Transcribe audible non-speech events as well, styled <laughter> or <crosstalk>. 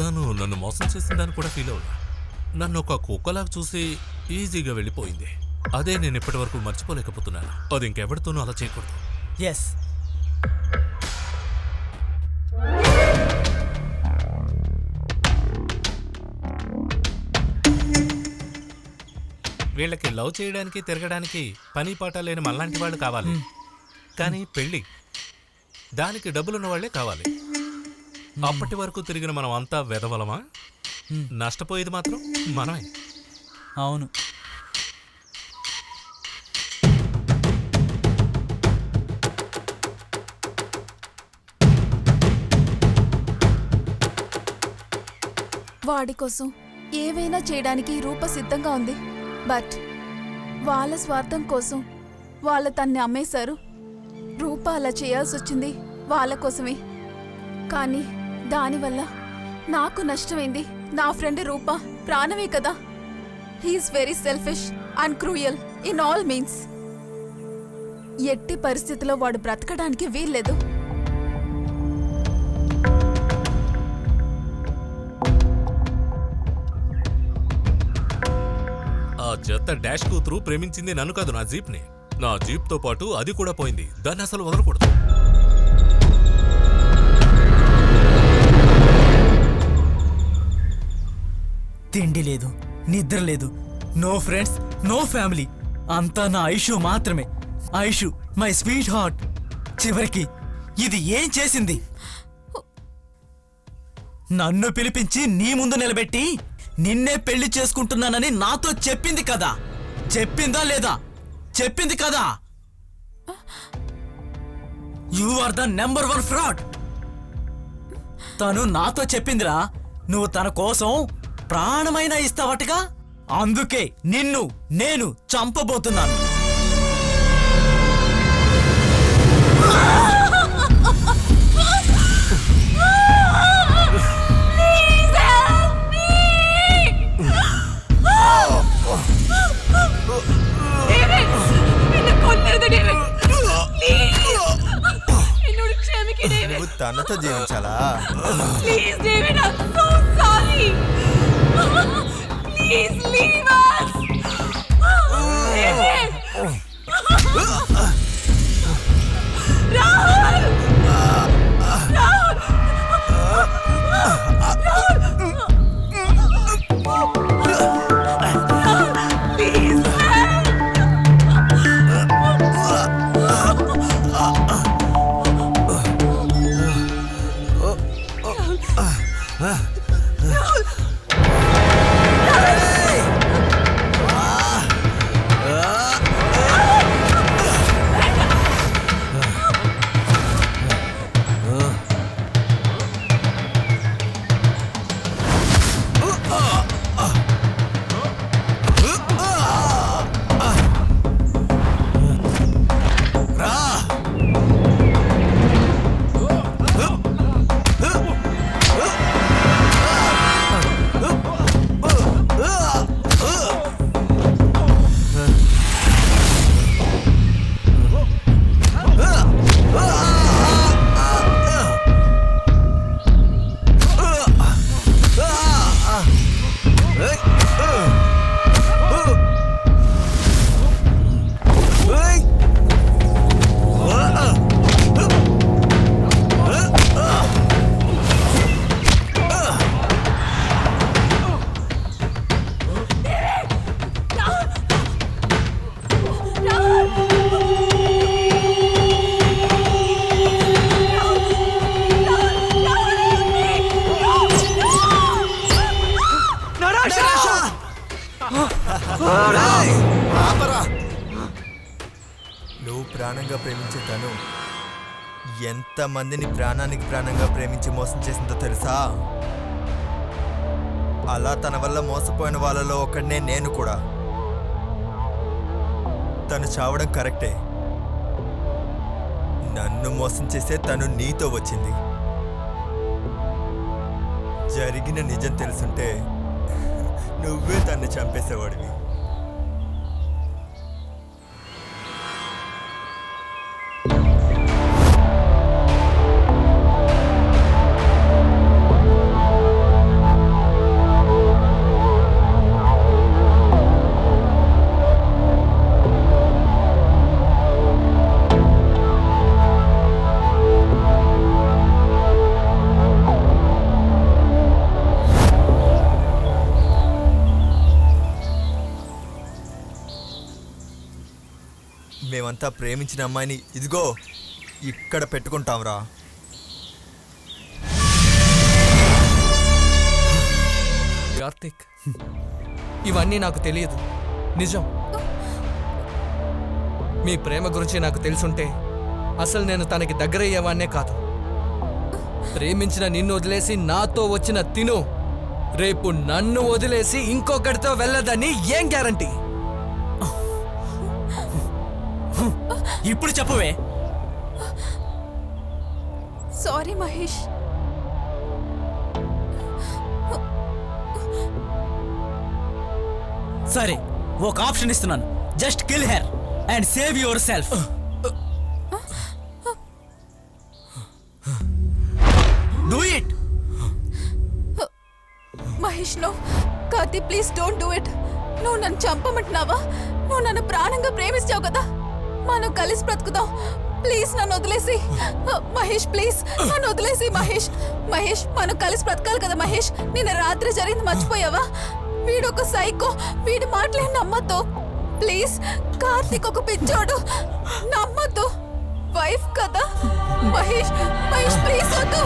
నన్ను మోసం చేసిందని కూడా ఫీల్ అవునా నన్ను ఒక కుక్కలాగా చూసి ఈజీగా వెళ్ళిపోయింది. అదే నేను ఇప్పటి వరకు మర్చిపోలేకపోతున్నాను. అది ఇంకెవరితోనూ అలా చేయకూడదు. ఎస్ వీళ్ళకి లవ్ చేయడానికి తిరగడానికి పని పాట లేని మనలాంటి వాళ్ళు కావాలి. కానీ పెళ్ళి దానికి డబ్బులున్న వాళ్ళే కావాలి. అప్పటి వరకు తిరిగిన మనం అంతా వెదవలమా నష్టపోయేది మాత్రం మనమే. అవును. వాడి కోసం ఏవైనా చేయడానికి రూప సిద్ధంగా ఉంది. బట్ వాళ్ళ స్వార్థం కోసం వాళ్ళ తన్ని అమ్మేశారు. రూప అలా చేయాల్సి వచ్చింది వాళ్ళ కోసమే. కానీ దానివల్ల నాకు నష్టమైంది నా ఫ్రెండ్ రూప. ప్రాణమే కదా. He's very selfish and cruel in all means ఎట్టి పరిస్థితిలో వాడు బ్రతకడానికి వీల్లేదు. ఆ చెత్త డాష్ కూతురు ప్రేమించింది నన్ను కాదు నా జీప్ని. నా జీప్తో పాటు అది కూడా పోయింది. దాన్ని అసలు వదలకూడదు. తిండి లేదు నిద్ర లేదు. నో ఫ్రెండ్స్ నో ఫ్యామిలీ అంతా నా ఐషు మాత్రమే. ఐషు మై స్వీట్ హార్ట్ చివరికి ఇది ఏం చేసింది? నన్ను పిలిపించి నీ ముందు నిలబెట్టి నిన్నే పెళ్ళి చేసుకుంటున్నానని నాతో చెప్పింది కదా? చెప్పిందా లేదా? చెప్పింది కదా? You are the number one fraud తను నాతో చెప్పిందిరా నువ్వు తన కోసం ప్రాణమైనా ఇస్తావటగా అందుకే నిన్ను నేను చంపబోతున్నాను. తనతో జీవించాలా? Please David I so sorry <laughs> Please, please. నువ్వు ప్రాణంగా ప్రేమించే తను ఎంత మందిని ప్రాణానికి ప్రాణంగా ప్రేమించి మోసం చేసిందో తెలుసా? అలా తన వల్ల మోసపోయిన వాళ్ళలో ఒకడినే నేను కూడా. తను చావడం కరెక్టే. నన్ను మోసం చేసే తను నీతో వచ్చింది. జరిగిన నిజం తెలుసుంటే నువ్వే తన్ను చంపేసేవాడివి. మేమంతా ప్రేమించిన అమ్మాయిని ఇదిగో ఇక్కడ పెట్టుకుంటాంరా. కార్తిక్ ఇవన్నీ నాకు తెలియదు. నిజం. మీ ప్రేమ గురించి నాకు తెలుసుంటే అసలు నేను తనకి దగ్గరయ్యేవాన్నే కాదు. ప్రేమించిన నిన్ను వదిలేసి నాతో వచ్చిన తిను. రేపు నన్ను వదిలేసి ఇంకొకటితో వెళ్ళదని ఏం గ్యారంటీ? ఇప్పుడు చెప్పవే. సారీ మహేష్. సరే ఒక ఆప్షన్ ఇస్తున్నాను. Just kill her and save yourself do it Mahesh no Karthi please don't do it నువ్వు నన్ను చంపమంటున్నావా? నువ్వు నన్ను ప్రాణంగా ప్రేమిస్తావు కదా? మనం కలిసి బ్రతుకుదాం. ప్లీజ్ నన్ను వదిలేసి. మహేష్ ప్లీజ్ నన్ను వదిలేసి మహేష్. మహేష్ మనం కలిసి బ్రతకాలి కదా మహేష్. నిన్న రాత్రి జరిగింది మర్చిపోయావా? వీడు ఒక సైకో వీడి మాటలేం నమ్మద్దు. ప్లీజ్ కార్తీక్ ఒక పిచ్చోడు. నమ్మద్దు. వైఫ్ కదా. మహేష్ మహేష్ ప్లీజ్ వద్దు.